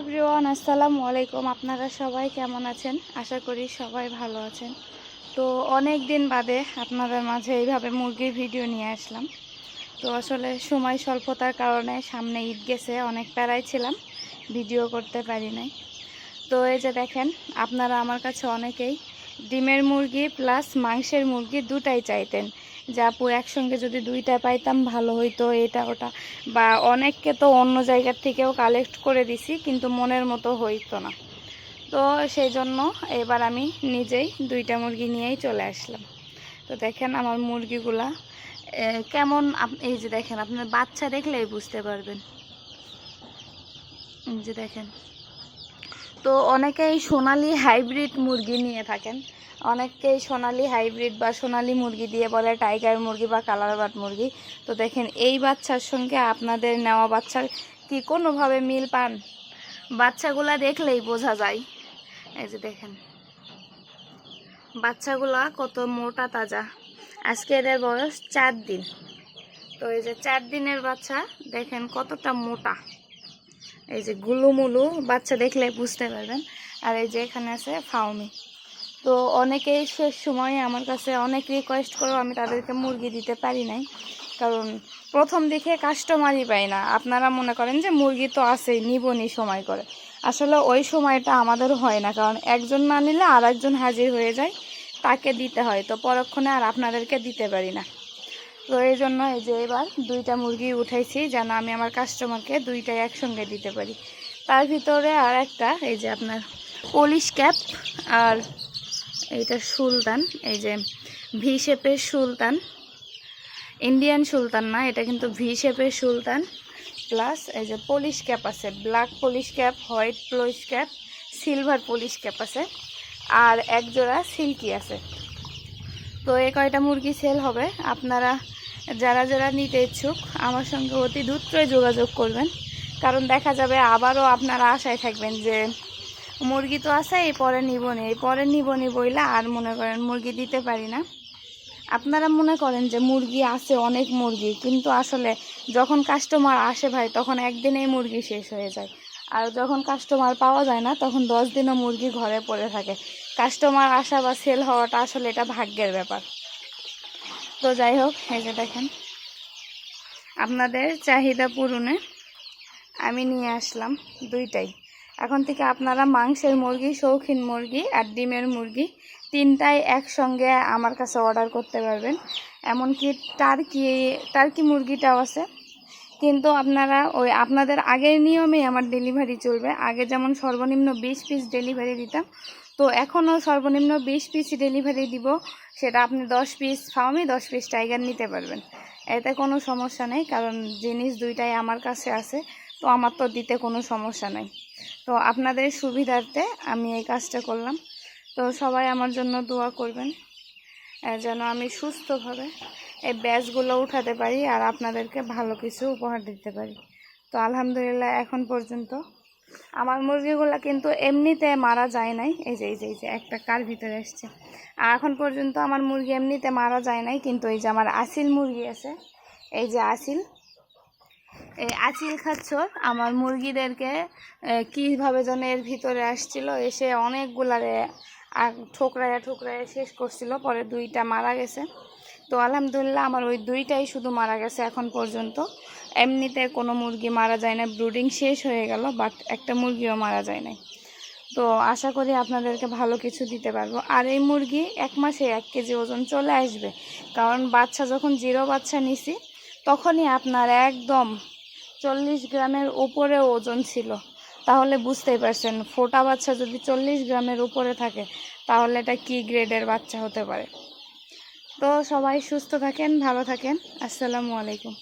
Everyone আসসালামু আলাইকুম। আপনারা সবাই কেমন আছেন? আশা করি সবাই ভালো আছেন। তো অনেক দিন বাদে আপনাদের মাঝে এইভাবে মুরগির ভিডিও নিয়ে আসলাম। তো আসলে সময় স্বল্পতার কারণে সামনে ঈদ গেছে, অনেক প্যারাই ছিলাম, ভিডিও করতে পারি নাই। তো এই যে দেখেন, আপনারা আমার কাছে অনেকেই ডিমের মুরগি প্লাস মাংসের মুরগি দুটাই চাইতেন। যে আপু একসঙ্গে যদি দুইটা পাইতাম ভালো হইতো এটা ওটা। বা অনেককে তো অন্য জায়গার থেকেও কালেক্ট করে দিছি, কিন্তু মনের মতো হইতো না। তো সেই জন্য এবার আমি নিজেই দুইটা মুরগি নিয়েই চলে আসলাম। তো দেখেন আমার মুরগিগুলা কেমন এই যে দেখেন, আপনার বাচ্চা দেখলেই বুঝতে পারবেন। যে দেখেন। তো অনেকেই সোনালি হাইব্রিড মুরগি নিয়ে থাকেন। অনেকেই সোনালি হাইব্রিড বা সোনালি মুরগি দিয়ে বলে টাইগার মুরগি বা কালার বাট মুরগি। তো দেখেন, এই বাচ্চার সঙ্গে আপনাদের নেওয়া বাচ্চার কি কোনোভাবে মিল পান? বাচ্চাগুলা দেখলেই বোঝা যায়। এই যে দেখেন, বাচ্চাগুলা কত মোটা তাজা। আজকে এদের বয়স চার দিন। তো এই যে চার দিনের বাচ্চা, দেখেন কতটা মোটা। এই যে গুলুমুলু, বাচ্চা দেখলে বুঝতে পারবেন। আর এই যে এখানে আছে ফাউমি। তো অনেকেই শেষ সময়ে আমার কাছে অনেক রিকোয়েস্ট করেও আমি তাদেরকে মুরগি দিতে পারি নাই। কারণ প্রথম দিকে কাস্টমারই পাই না। আপনারা মনে করেন যে মুরগি তো আছেই, নিবনি সময় করে। আসলে ওই সময়টা আমাদের হয় না, কারণ একজন না নিলে আর একজন হাজির হয়ে যায়, তাকে দিতে হয়। তো পরক্ষণে আর আপনাদেরকে দিতে পারি না। তো এই জন্য এই যে এবার দুইটা মুরগি উঠাইছি, যেন আমি আমার কাস্টমারকে দুইটাই একসঙ্গে দিতে পারি। তার ভিতরে আর একটা এই যে আপনার পলিশ ক্যাপ আর এইটা সুলতান, এই যে ভি শেপের সুলতান ইন্ডিয়ান সুলতান না, এটা কিন্তু ভি শেপের সুলতান প্লাস এই যে পলিশ ক্যাপ আছে black polish cap white polish cap silver polish cap আছে, আর এক জোড়া সিল্কি আছে। তো এই কয়টা মুরগি সেল হবে? আপনারা যারা যারা নিতে ইচ্ছুক, আমার সঙ্গে অতি দ্রুতই যোগাযোগ করবেন, কারণ দেখা যাবে আবারও আপনারা আশায় থাকবেন যে মুরগি তো আছে, এই পরে নিব নি। এই পরে নিব নি বইলা আর মনে করেন মুরগি দিতে পারি না। আপনারা মনে করেন যে মুরগি আছে, অনেক মুরগি, কিন্তু আসলে যখন কাস্টমার আসে ভাই, তখন একদিনেই মুরগি শেষ হয়ে যায়। আর যখন কাস্টমার পাওয়া যায় না, তখন দশ দিনও মুরগি ঘরে পড়ে থাকে। কাস্টমার আসা বা সেল হওয়াটা আসলে এটা ভাগ্যের ব্যাপার। তো যাই হোক, এই যে দেখেন, আপনাদের চাহিদা পূরণে আমি নিয়ে আসলাম দুইটাই। এখন থেকে আপনারা মাংসের মুরগি, শৌখিন মুরগি আর ডিমের মুরগি তিনটাই একসঙ্গে আমার কাছে অর্ডার করতে পারবেন। এমনকি টার্কি টার্কি মুরগিটাও আছে। কিন্তু আপনারা ওই আপনাদের আগের নিয়মেই আমার ডেলিভারি চলবে। আগে যেমন সর্বনিম্ন বিশ পিস ডেলিভারি দিতাম, তো এখনও সর্বনিম্ন বিশ পিস ডেলিভারি দিব। সেটা আপনি দশ পিস ফার্মি দশ পিস টাইগার নিতে পারবেন। এতে কোনো সমস্যা নেই, কারণ জিনিস দুইটাই আমার কাছে আছে। তো আমার তো দিতে কোনো সমস্যা নাই। তো আপনাদের সুবিধার্থে আমি এই কাজটা করলাম। তো সবাই আমার জন্য দোয়া করবেন যেন আমি সুস্থভাবে এই ব্যাচগুলো উঠাতে পারি আর আপনাদেরকে ভালো কিছু উপহার দিতে পারি। তো আলহামদুলিল্লাহ এখন পর্যন্ত আমার মুরগিগুলো কিন্তু এমনিতে মারা যায় নাই। এই যে এই যে এই যে, একটা কার ভিতরে এসছে আর এখন পর্যন্ত আমার মুরগি এমনিতে মারা যায় নাই, কিন্তু এই যে আমার আসিল মুরগি আছে, এই যে আসিল আচিল খাচ্ছর। আমার মুরগিদেরকে কীভাবে যেন এর ভিতরে আসছিল, এসে অনেকগুলারে ঠোকরায়া ঠোকরায়া শেষ করছিল, পরে দুইটা মারা গেছে। তো আলহামদুলিল্লাহ, আমার ওই দুইটাই শুধু মারা গেছে এখন পর্যন্ত। এমনিতে কোনো মুরগি মারা যায় না, ব্রুডিং শেষ হয়ে গেল, বাট একটা মুরগিও মারা যায় নাই। তো আশা করি আপনাদেরকে ভালো কিছু দিতে পারব। আর এই মুরগি এক মাসে এক কেজি ওজন চলে আসবে। কারণ বাচ্চা যখন জিরো বাচ্চা নিছি, তখনই আপনার একদম চল্লিশ গ্রামের ওপরে ওজন ছিল। তাহলে বুঝতেই পারছেন, ফোটা বাচ্চা যদি চল্লিশ গ্রামের উপরে থাকে, তাহলে এটা কি গ্রেডের বাচ্চা হতে পারে? তো সবাই সুস্থ থাকেন, ভালো থাকেন। আসসালামু আলাইকুম।